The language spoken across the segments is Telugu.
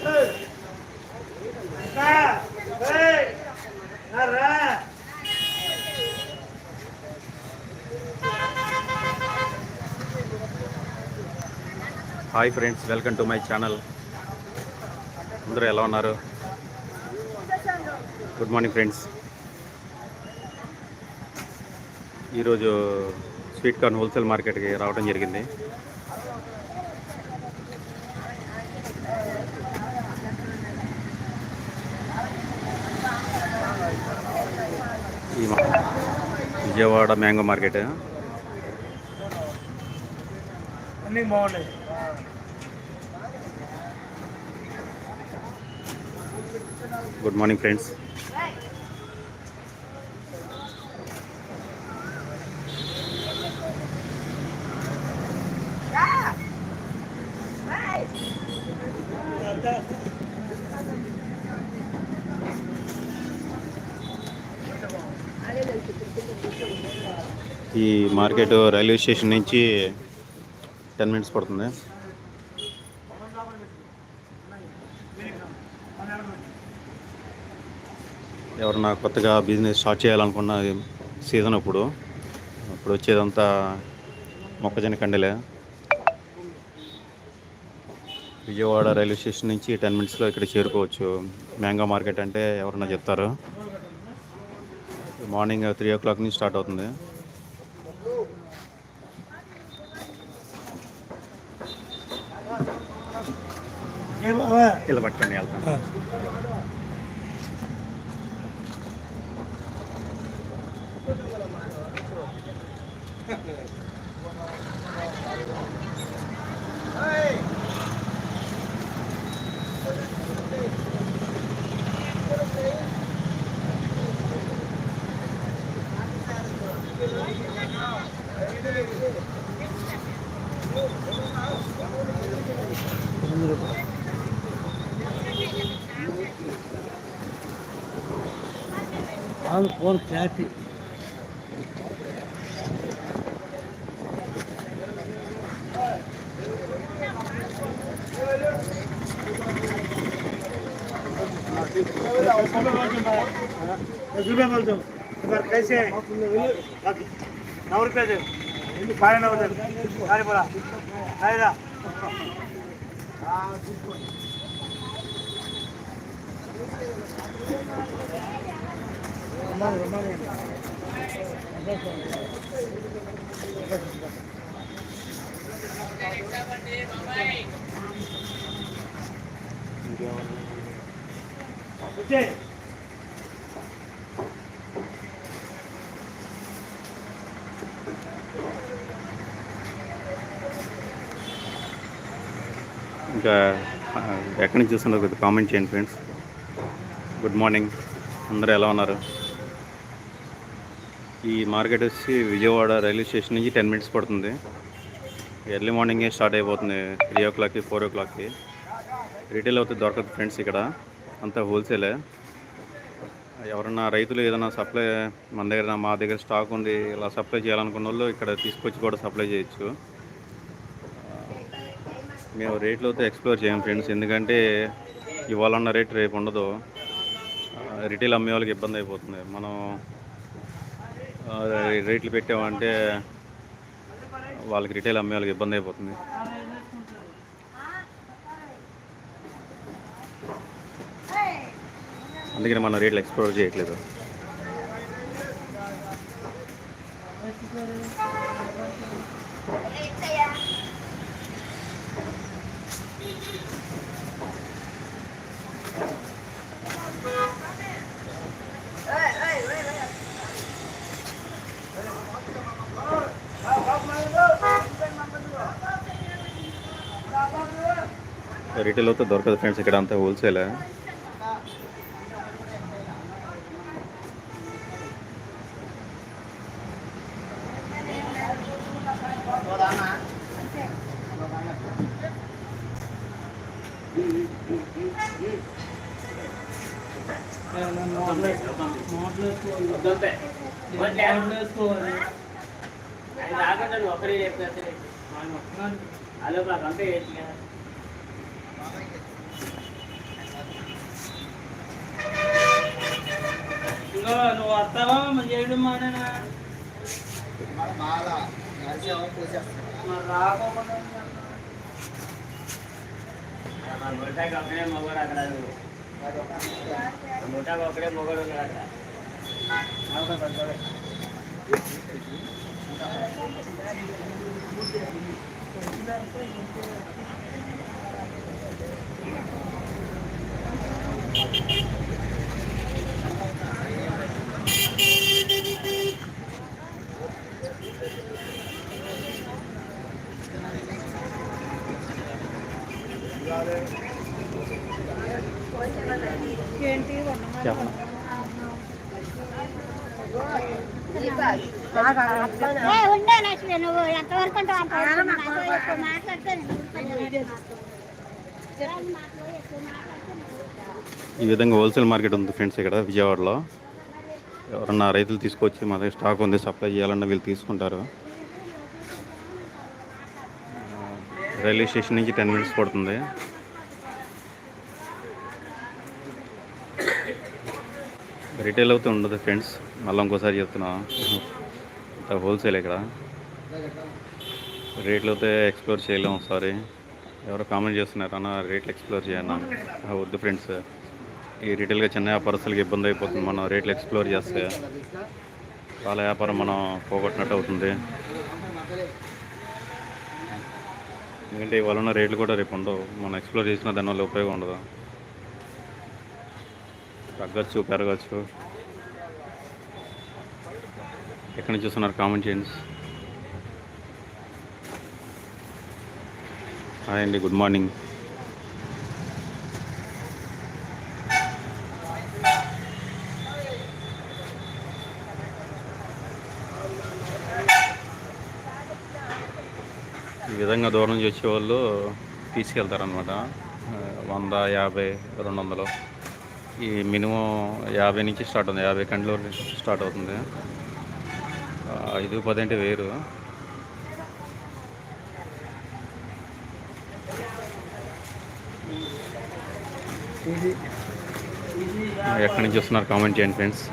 Hi friends welcome to my channel. అందరూ ఎలా ఉన్నారు? Good morning friends. ఈరోజు స్వీట్ కార్న్ హోల్సేల్ మార్కెట్కి రావడం జరిగింది. Vijayawada mango market. అన్నీ బాగున్నాయి. గుడ్ మార్నింగ్ ఫ్రెండ్స్ ఈ మార్కెట్ రైల్వే స్టేషన్ నుంచి టెన్ మినిట్స్ పడుతుంది. ఎవరన్నా కొత్తగా బిజినెస్ స్టార్ట్ చేయాలనుకున్న సీజన్ అప్పుడు అప్పుడు వచ్చేదంతా మొక్కజొన్న కండెలే. విజయవాడ రైల్వే స్టేషన్ నుంచి టెన్ మినిట్స్లో ఇక్కడ చేరుకోవచ్చు. మ్యాంగో మార్కెట్ అంటే ఎవరన్నా చెప్తారు. మార్నింగ్ త్రీ ఓ క్లాక్ నుంచి స్టార్ట్ అవుతుంది. ఇలా పట్టుకొని వెళ్తాను. అవును ఫోన్ క్లారిటీ दस रुपया बोल दो इस बार कैसे है बाकी नौ रुपये दे बारह नौ दे अरे बोला आएगा Okay. ఇంకా ఎక్కడి నుంచి చూస్తున్నారు? కొద్దిగా కామెంట్ చేయండి ఫ్రెండ్స్ గుడ్ మార్నింగ్ అందరూ ఎలా ఉన్నారు? ఈ మార్కెట్ వచ్చి విజయవాడ రైల్వే స్టేషన్ నుంచి టెన్ మినిట్స్ పడుతుంది. ఎర్లీ మార్నింగే స్టార్ట్ అయిపోతుంది. త్రీ ఓ క్లాక్కి ఫోర్ ఓ క్లాక్కి. రిటైల్ అయితే దొరకదు ఫ్రెండ్స్ ఇక్కడ. అంతా హోల్సేలే. ఎవరన్నా రైతులు ఏదైనా సప్లై మన దగ్గర మా దగ్గర స్టాక్ ఉంది ఇలా సప్లై చేయాలనుకున్న వాళ్ళు ఇక్కడ తీసుకొచ్చి కూడా సప్లై చేయొచ్చు. మేము రేట్లు అయితే ఎక్స్ప్లోర్ చేయం ఫ్రెండ్స్. ఎందుకంటే ఇవాళ ఉన్న రేట్ రేపు ఉండదు. రిటైల్ అమ్మే వాళ్ళకి ఇబ్బంది అయిపోతుంది. మనం రేట్లు పెట్టామంటే వాళ్ళకి రిటైల్ అమ్మే వాళ్ళకి ఇబ్బంది అయిపోతుంది. అందుకని మనం రేట్లు ఎక్స్ప్లోర్ చేయట్లేదు. రిటైల్ అయితే దొరకదు ఫ్రెండ్స్ ఇక్కడ అంతా హోల్సేలే ఒకరే చెప్పేస్తే అలో నాకు అంతే ఇంకో నువ్వు వస్తావా? మరి చేయడం మానేనా మరి రాకోకుండా మొట్టాకి ఒకడే మొగడు అక్కడ మొట్టాకి ఒకడే మొగడు అక్కడ. Thank. ఉండే లక్ష్మి నువ్వు ఎంతవరకు ఉంటావు అంతవరకు నాతో ఈ విధంగా హోల్సేల్ మార్కెట్ ఉంది ఫ్రెండ్స్ ఇక్కడ విజయవాడలో. ఎవరన్నా రైతులు తీసుకొచ్చి మా దగ్గర స్టాక్ ఉంది సప్లై చేయాలన్నా వీళ్ళు తీసుకుంటారు. రైల్వే స్టేషన్ నుంచి టెన్ మినిట్స్ పడుతుంది. రిటైల్ అయితే ఉండదు ఫ్రెండ్స్. మళ్ళీ ఇంకోసారి చెప్తున్నా. హోల్సేల్ ఇక్కడ. రేట్లు అయితే ఎక్స్ప్లోర్ చేయలేము సారీ ఎవరో కామెంట్ చేస్తున్నారు. అన్న రేట్లు ఎక్స్ప్లోర్ చేయన్నా వద్దు ఫ్రెండ్స్ ఈ రిటైల్గా చిన్న వ్యాపారస్తులకి ఇబ్బంది అయిపోతుంది. మనం రేట్లు ఎక్స్ప్లోర్ చేస్తే వాళ్ళ వ్యాపారం మనం పోగొట్టినట్టు అవుతుంది. ఎందుకంటే ఇవాళ ఉన్న రేట్లు కూడా రేపు ఉండవు. మనం ఎక్స్ప్లోర్ చేసిన దానివల్ల ఉపయోగం ఉండదు. తగ్గచ్చు పెరగచ్చు. ఎక్కడి నుంచి చూస్తున్నారు కామెంట్ చేయండి. హాయ్ అండి గుడ్ మార్నింగ్. ఈ విధంగా దూరం నుంచి వచ్చేవాళ్ళు తీసుకెళ్తారనమాట వంద యాభై రెండు వందలు. ఈ మినిమం యాభై నుంచి స్టార్ట్ అవుతుంది. యాభై కండ్ల వరకు స్టార్ట్ అవుతుంది. ఐదు పది అంటే వేరు. ఎక్కడి నుంచి వస్తున్నారు కామెంట్ చేయండి ఫ్రెండ్స్.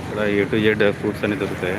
ఇక్కడ ఏ టు జెడ్ ఫ్రూట్స్ అన్ని దొరుకుతాయి?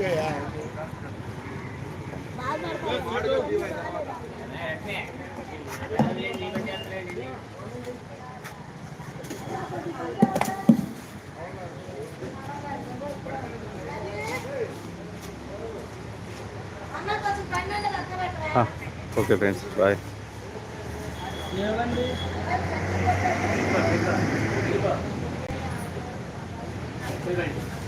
यार। हाँ ओके फ्रेंड्स बाय